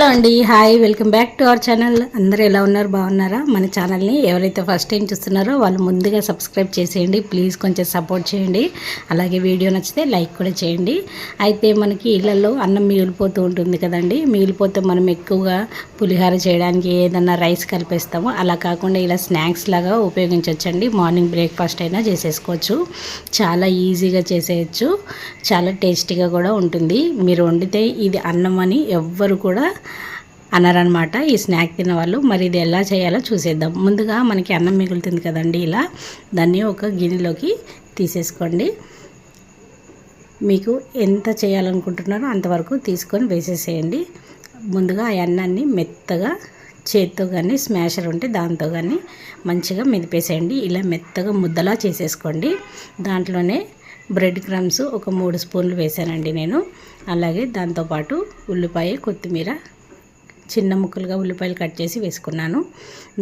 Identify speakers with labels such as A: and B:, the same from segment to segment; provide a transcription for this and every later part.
A: Hello అండి. Hi welcome back to our channel. అందరూ ఎలా ఉన్నారు? బాగున్నారా? మన ఛానల్ని ఎవరైతే ఫస్ట్ టైం చూస్తున్నారో వాళ్ళు ముందుగా సబ్స్క్రైబ్ చేసేయండి. ప్లీజ్ కొంచెం సపోర్ట్ చేయండి. అలాగే వీడియో నచ్చితే లైక్ కూడా చేయండి. అయితే మనకి ఇళ్ళల్లో అన్నం మిగిలిపోతూ ఉంటుంది కదండి. మిగిలిపోతే మనం ఎక్కువగా పులిహార చేయడానికి ఏదన్నా రైస్ కలిపేస్తాము. అలా కాకుండా ఇలా స్నాక్స్ లాగా ఉపయోగించవచ్చండి మార్నింగ్ బ్రేక్ఫాస్ట్ అయినా చేసేసుకోవచ్చు. చాలా ఈజీగా చేసేయచ్చు. చాలా టేస్టీగా కూడా ఉంటుంది. మీరు వండితే ఇది అన్నం అని ఎవ్వరు కూడా అన్నారనమాట ఈ స్నాక్ తినవాళ్ళు మరి ఇది ఎలా చేయాలో చూసేద్దాం. ముందుగా మనకి అన్నం మిగులుతుంది కదండి ఇలా. దాన్ని ఒక గిన్నెలోకి తీసేసుకోండి. మీకు ఎంత చేయాలనుకుంటున్నారో అంతవరకు తీసుకొని వేసేసేయండి. ముందుగా ఆ అన్నాన్ని మెత్తగా చేత్తో కానీ స్మాషర్ ఉంటే దాంతో కానీ మంచిగా మెదిపేసేయండి. ఇలా మెత్తగా ముద్దలా చేసేసుకోండి. దాంట్లోనే బ్రెడ్ క్రమ్స్ ఒక మూడు స్పూన్లు వేసానండి నేను. అలాగే దాంతోపాటు ఉల్లిపాయ కొత్తిమీర చిన్న ముక్కలుగా ఉల్లిపాయలు కట్ చేసి వేసుకున్నాను.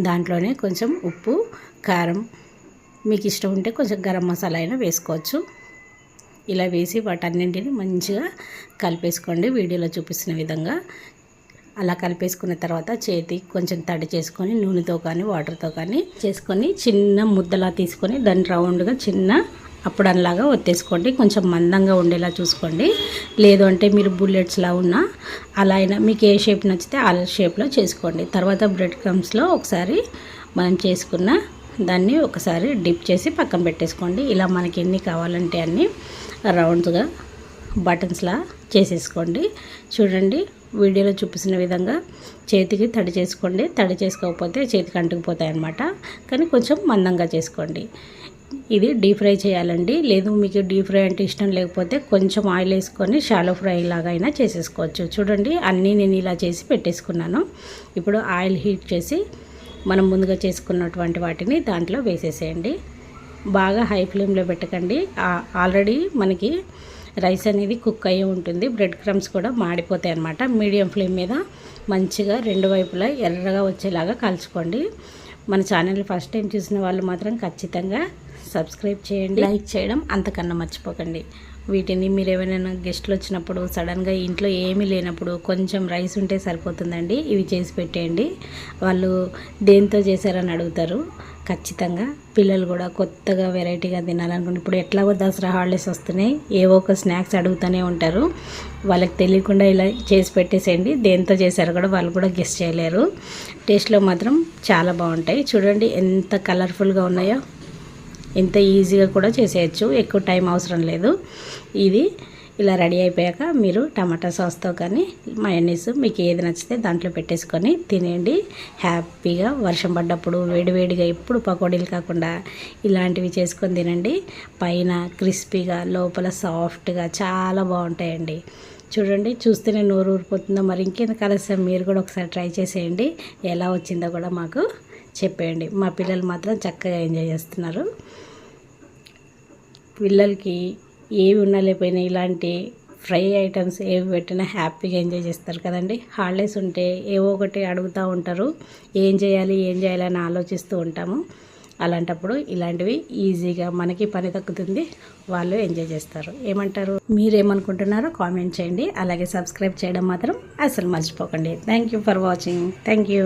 A: దాంట్లోనే కొంచెం ఉప్పు కారం మీకు ఇష్టం ఉంటే కొంచెం గరం మసాలా అయినా వేసుకోవచ్చు. ఇలా వేసి వాటన్నింటిని మంచిగా కలిపేసుకోండి. వీడియోలో చూపిస్తున్న విధంగా అలా కలిపేసుకున్న తర్వాత చేతి కొంచెం తడి చేసుకొని నూనెతో కానీ వాటర్తో కానీ చేసుకొని చిన్న ముద్దలా తీసుకొని దాన్ని రౌండ్గా చిన్న అప్పుడల్లాగా ఒత్తేసుకోండి. కొంచెం మందంగా ఉండేలా చూసుకోండి. లేదు అంటే మీరు బుల్లెట్స్లా ఉన్నా అలా అయినా మీకు ఏ షేప్ నచ్చితే ఆ షేప్లో చేసుకోండి. తర్వాత బ్రెడ్ క్రమ్స్లో ఒకసారి మనం చేసుకున్న దాన్ని ఒకసారి డిప్ చేసి పక్కన పెట్టేసుకోండి. ఇలా మనకి ఎన్ని కావాలంటే అన్ని రౌండ్స్గా బటన్స్లా చేసేసుకోండి. చూడండి వీడియోలో చూపిస్తున్న విధంగా చేతికి తడి చేసుకోండి. తడి చేసుకోకపోతే చేతికి అంటుకుపోతాయి అన్నమాట కానీ కొంచెం మందంగా చేసుకోండి. ఇది డీప్ ఫ్రై చేయాలండి. లేదు మీకు డీప్ ఫ్రై అంటే ఇష్టం లేకపోతే కొంచెం ఆయిల్ వేసుకొని షాలో ఫ్రై లాగా అయినా చేసేసుకోవచ్చు. చూడండి అన్నీ నేను ఇలా చేసి పెట్టేసుకున్నాను. ఇప్పుడు ఆయిల్ హీట్ చేసి మనం ముందుగా చేసుకున్నటువంటి వాటిని దాంట్లో వేసేసేయండి. బాగా హై ఫ్లేమ్లో పెట్టకండి. ఆల్రెడీ మనకి రైస్ అనేది కుక్ అయ్యి ఉంటుంది. బ్రెడ్ క్రమ్స్ కూడా మాడిపోతాయి అన్నమాట. మీడియం ఫ్లేమ్ మీద మంచిగా రెండు వైపులా ఎర్రగా వచ్చేలాగా కాల్చుకోండి. మన ఛానల్ ఫస్ట్ టైం చూసిన వాళ్ళు మాత్రం ఖచ్చితంగా సబ్స్క్రైబ్ చేయండి. లైక్ చేయడం అంతకన్నా మర్చిపోకండి. వీటిని మీరు ఏమైనా గెస్ట్లు వచ్చినప్పుడు సడన్గా ఇంట్లో ఏమీ లేనప్పుడు కొంచెం రైస్ ఉంటే సరిపోతుందండి. ఇవి చేసి పెట్టేయండి. వాళ్ళు దేంతో చేశారని అడుగుతారు. ఖచ్చితంగా పిల్లలు కూడా కొత్తగా వెరైటీగా తినాలనుకుంటే ఇప్పుడు ఎట్లాగో దసరా హాలిడేస్ వస్తున్నాయి ఏవో ఒక స్నాక్స్ అడుగుతూనే ఉంటారు. వాళ్ళకి తెలియకుండా ఇలా చేసి పెట్టేసేయండి. దేంతో చేశారో కూడా వాళ్ళు కూడా గెస్ట్ చేయలేరు. టేస్ట్లో మాత్రం చాలా బాగుంటాయి. చూడండి ఎంత కలర్ఫుల్గా ఉన్నాయో ఎంత ఈజీగా కూడా చేసేయచ్చు. ఎక్కువ టైం అవసరం లేదు. ఇది ఇలా రెడీ అయిపోయాక మీరు టమాటా సాస్తో కానీ మయోనీస్ మీకు ఏది నచ్చితే దాంట్లో పెట్టేసుకొని తినేయండి. హ్యాపీగా వర్షం పడ్డప్పుడు వేడివేడిగా ఎప్పుడు పకోడీలు కాకుండా ఇలాంటివి చేసుకొని తినండి. పైన క్రిస్పీగా లోపల సాఫ్ట్గా చాలా బాగుంటాయండి. చూడండి చూస్తేనే నోరు ఊరిపోతుందో. మరి ఇంకెందుకు కలిసి మీరు కూడా ఒకసారి ట్రై చేసేయండి. ఎలా వచ్చిందో కూడా మాకు చెప్పేయండి. మా పిల్లలు మాత్రం చక్కగా ఎంజాయ్ చేస్తున్నారు. పిల్లలకి ఏవి ఉన్నా లేకపోయినా ఇలాంటి ఫ్రై ఐటమ్స్ ఏవి పెట్టినా హ్యాపీగా ఎంజాయ్ చేస్తారు కదండి. హాలిడేస్ ఉంటే ఏవో ఒకటి అడుగుతూ ఉంటారు. ఏం చేయాలి ఏం చేయాలి అని ఆలోచిస్తూ ఉంటాము. అలాంటప్పుడు ఇలాంటివి ఈజీగా మనకి పని తగ్గుతుంది వాళ్ళు ఎంజాయ్ చేస్తారు. ఏమంటారు? మీరేమనుకుంటున్నారో కామెంట్ చేయండి. అలాగే సబ్స్క్రైబ్ చేయడం మాత్రం అసలు మర్చిపోకండి. Thank you for watching. Thank you.